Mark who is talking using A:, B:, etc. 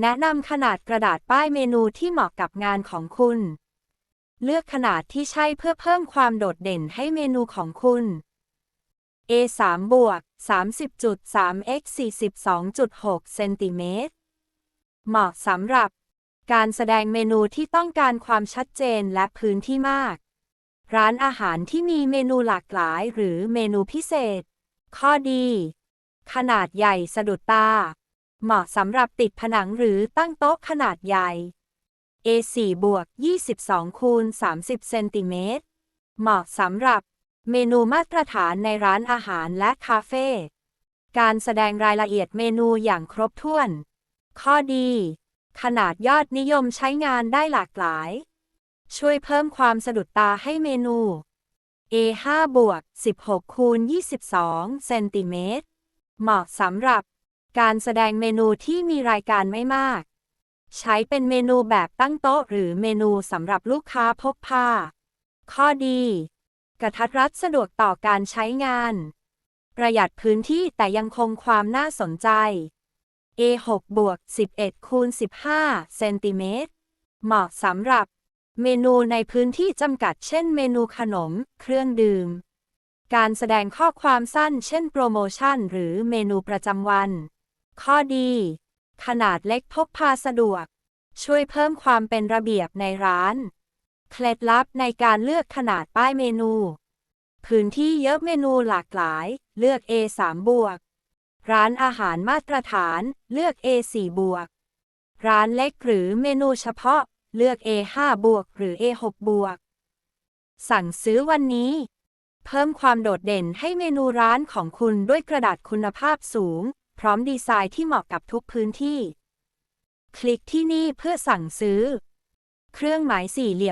A: แนะนำขนาดกระดาษป้ายเมนูที่เหมาะกับงานของคุณ เลือกขนาดที่ใช่เพื่อเพิ่มความโดดเด่นให้เมนูของคุณ A3 บวก30.3 x 42.6เซนติเมตร เหมาะสำหรับ การแสดงเมนูที่ต้องการความชัดเจนและพื้นที่มาก ร้านอาหารที่มีเมนูหลากหลายหรือเมนูพิเศษ ข้อดี ขนาดใหญ่สะดุดตา เหมาะสำหรับติดผนังหรือตั้งโต๊ะขนาดใหญ่ A4 บวก 22 คูณ 30 เซนติเมตร เหมาะสำหรับ เมนูมาตรฐานในร้านอาหารและคาเฟ่ การแสดงรายละเอียดเมนูอย่างครบถ้วน ข้อดี ขนาดยอดนิยมใช้งานได้หลากหลาย ช่วยเพิ่มความสะดุดตาให้เมนู A5 บวก 16 คูณ 22 เซนติเมตร เหมาะสำหรับ การแสดงเมนูที่มีรายการไม่มาก ใช้เป็นเมนูแบบตั้งโต๊ะ หรือเมนูสำหรับลูกค้าพกพา ข้อดี กระทัดรัดสะดวกต่อการใช้งาน ประหยัดพื้นที่แต่ยังคงความน่าสนใจ A6 บวก11คูณ15เซนติเมตรเหมาะสำหรับ เมนูในพื้นที่จำกัด เช่น เมนูขนม เครื่องดื่ม การแสดงข้อความสั้น เช่น โปรโมชั่น หรือเมนูประจำวัน ข้อดี ขนาดเล็กพกพาสะดวก ช่วยเพิ่มความเป็นระเบียบในร้าน เคล็ดลับในการเลือกขนาดป้ายเมนู พื้นที่เยอะเมนูหลากหลาย เลือก A3 บวก ร้านอาหารมาตรฐาน เลือก A4 บวก ร้านเล็กหรือเมนูเฉพาะ เลือก A5 บวก หรือ A6 บวก สั่งซื้อวันนี้ เพิ่มความโดดเด่นให้เมนูร้านของคุณด้วยกระดาษคุณภาพสูง ร้อมดีไซน์ที่เหมาะกับทุกพื้นที่ คลิกที่นี่เพื่อสั่งซื้อ เครื่องหมายสี่เหลี่ยม